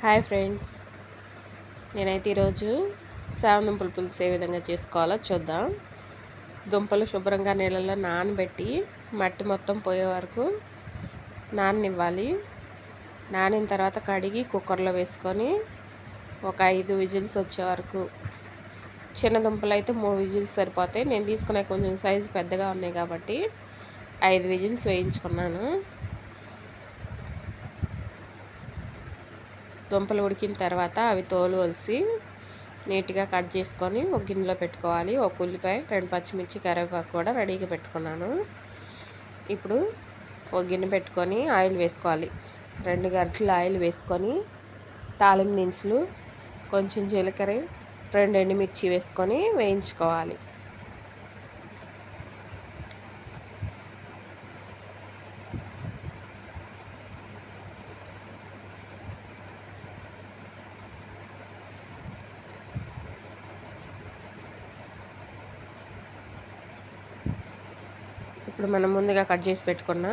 Hi friends. నేనైతే ఈరోజు సావ పులుసు ఏ విధంగా చేసుకోవాలో చూద్దాం. దుంపలు శుభ్రంగా నీళ్ళలో నానబెట్టి మట్టి మొత్తం పోయే వరకు నాననివ్వాలి. నానిన తర్వాత కడిగి కుక్కర్లో వేసుకొని ఒక ఐదు విజిల్స్ వచ్చే వరకు చిన్న దుంపలు అయితే మూడు విజిల్స్ సరిపోతాయి. నేను తీసుకునే కొంచెం సైజు పెద్దగా ఉన్నాయి కాబట్టి ఐదు విజిల్స్ వేయించుకున్నాను. దుంపలు ఉడికిన తర్వాత అవి తోలు వలిసి నీట్గా కట్ చేసుకొని ఒక గిన్నెలో పెట్టుకోవాలి. ఒక ఉల్లిపాయ రెండు పచ్చిమిర్చి కరివేపాకు కూడా రెడీగా పెట్టుకున్నాను. ఇప్పుడు ఒక గిన్నె పెట్టుకొని ఆయిల్ వేసుకోవాలి. రెండు గంటలు ఆయిల్ వేసుకొని తాలింపు దినుసులు కొంచెం జీలకర్ర రెండు ఎండుమిర్చి వేసుకొని వేయించుకోవాలి. ఇప్పుడు మనం ముందుగా కట్ చేసి పెట్టుకున్న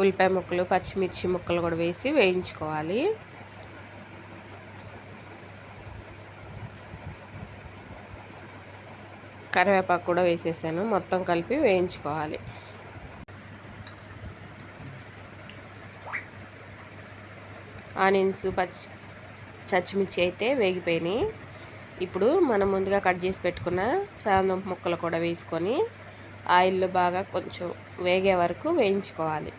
ఉల్లిపాయ ముక్కలు పచ్చిమిర్చి ముక్కలు కూడా వేసి వేయించుకోవాలి. కరివేపాకు కూడా వేసేసాను. మొత్తం కలిపి వేయించుకోవాలి. ఆనియన్స్ పచ్చి పచ్చిమిర్చి అయితే వేగిపోయినాయి. ఇప్పుడు మనం ముందుగా కట్ చేసి పెట్టుకున్న సాందం ముక్కలు కూడా వేసుకొని ఆయిల్లో బాగా కొంచెం వేగే వరకు వేయించుకోవాలి.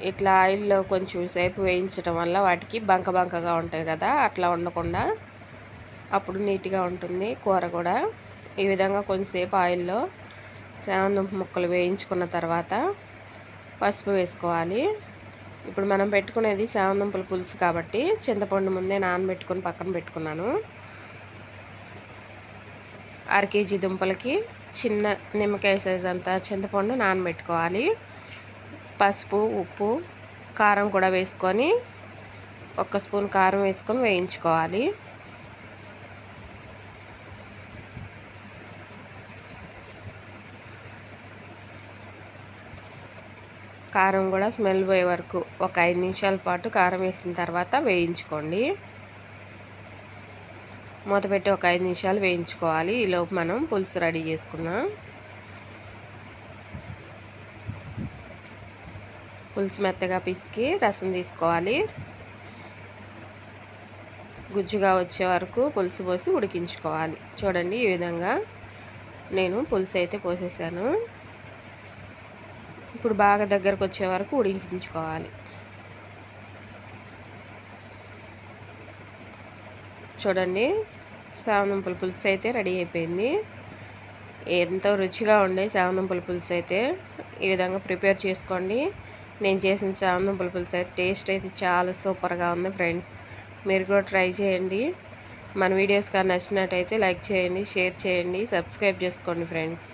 ఇట్లా ఆయిల్లో కొంచెం సేపు వేయించడం వల్ల వాటికి బంక బంకగా ఉంటాయి కదా అట్లా ఉండకుండా అప్పుడు నీట్గా ఉంటుంది కూర కూడా. ఈ విధంగా కొంచెంసేపు ఆయిల్లో సేవందుంప ముక్కలు వేయించుకున్న తర్వాత పసుపు వేసుకోవాలి. ఇప్పుడు మనం పెట్టుకునేది సేవందుంపల పులుసు కాబట్టి చింతపండు ముందే నానబెట్టుకొని పక్కన పెట్టుకున్నాను. అర కేజీ దుంపలకి చిన్న నిమ్మకాయ సైజ్ అంతా చింతపండు నానబెట్టుకోవాలి. పసుపు ఉప్పు కారం కూడా వేసుకొని ఒక స్పూన్ కారం వేసుకొని వేయించుకోవాలి. కారం కూడా స్మెల్ పోయే వరకు ఒక ఐదు నిమిషాల పాటు కారం వేసిన తర్వాత వేయించుకోండి. మూత పెట్టి ఒక ఐదు నిమిషాలు వేయించుకోవాలి. ఈలోపు మనం పులుసు రెడీ చేసుకుందాం. పులుసు మెత్తగా పిసికి రసం తీసుకోవాలి. గుజ్జుగా వచ్చే వరకు పులుసు పోసి ఉడికించుకోవాలి. చూడండి ఈ విధంగా నేను పులుసు అయితే పోసేసాను. ఇప్పుడు బాగా దగ్గరకు వచ్చే వరకు ఉడికించుకోవాలి. చూడండి సావనంపుల పులుసు అయితే రెడీ అయిపోయింది. ఎంతో రుచిగా ఉండే సావనంపుల పులుసు అయితే ఈ విధంగా ప్రిపేర్ చేసుకోండి. నేను చేసిన సావనంపుల పులుసు అయితే టేస్ట్ అయితే చాలా సూపర్గా ఉంది ఫ్రెండ్స్. మీరు కూడా ట్రై చేయండి. మన వీడియోస్ కానీ నచ్చినట్టయితే లైక్ చేయండి షేర్ చేయండి సబ్స్క్రైబ్ చేసుకోండి ఫ్రెండ్స్.